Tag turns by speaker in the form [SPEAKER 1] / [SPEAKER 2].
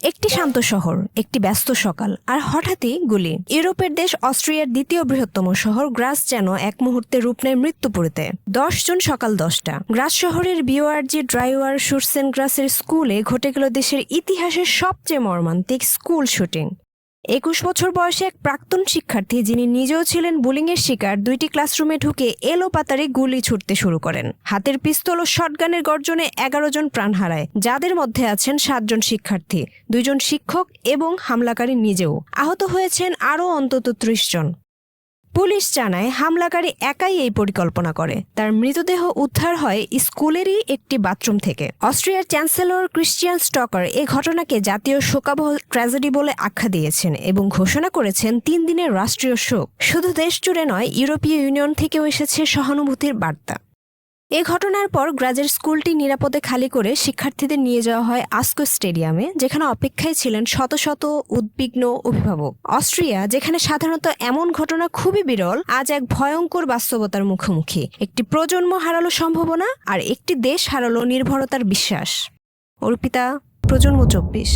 [SPEAKER 1] একটি শান্ত শহর, একটি ব্যস্ত সকাল, আর হঠাৎই গুলি। ইউরোপের দেশ অস্ট্রিয়ার দ্বিতীয় বৃহত্তম শহর গ্রাস যেন এক মুহূর্তে রূপ নেয় মৃত্যুপুরীতে দশ জন সকাল দশটা। গ্রাস শহরের বিওআরজি ড্রাইওয়ার সুরসেন গ্রাসের স্কুলে ঘটে গেল দেশের ইতিহাসের সবচেয়ে মর্মান্তিক স্কুল শুটিং। একুশ বছর বয়সে এক প্রাক্তন শিক্ষার্থী যিনি নিজেও ছিলেন বুলিংয়ের শিকার, দুইটি ক্লাসরুমে ঢুকে এলো পাতারে গুলি ছুটতে শুরু করেন। হাতের পিস্তল ও শটগানের গর্জনে এগারো জন প্রাণ হারায়, যাদের মধ্যে আছেন সাতজন শিক্ষার্থী, দুইজন শিক্ষক এবং হামলাকারী নিজেও। আহত হয়েছেন আরও অন্তত ত্রিশ জন। পুলিশ জানায়, হামলাকারী একাই এই পরিকল্পনা করে। তার মৃতদেহ উদ্ধার হয় স্কুলেরই একটি বাথরুম থেকে। অস্ট্রিয়ার চ্যান্সেলর ক্রিশ্চিয়ান স্টকার এ ঘটনাকে জাতীয় শোকাবহ ট্র্যাজেডি বলে আখ্যা দিয়েছেন এবং ঘোষণা করেছেন তিন দিনের রাষ্ট্রীয় শোক। শুধু দেশ জুড়ে নয়, ইউরোপীয় ইউনিয়ন থেকেও এসেছে সহানুভূতির বার্তা। এ ঘটনার পর গ্রাজের স্কুলটি নিরাপদে খালি করে শিক্ষার্থীদের নিয়ে যাওয়া হয় আস্কো স্টেডিয়ামে, যেখানে অপেক্ষায় ছিলেন শত শত উদ্বিগ্ন অভিভাবক। অস্ট্রিয়া, যেখানে সাধারণত এমন ঘটনা খুবই বিরল, আজ এক ভয়ঙ্কর বাস্তবতার মুখোমুখি। একটি প্রজন্ম হারালো সম্ভাবনা আর একটি দেশ হারালো নির্ভরতার বিশ্বাস। অর্পিতা, প্রজন্ম চব্বিশ।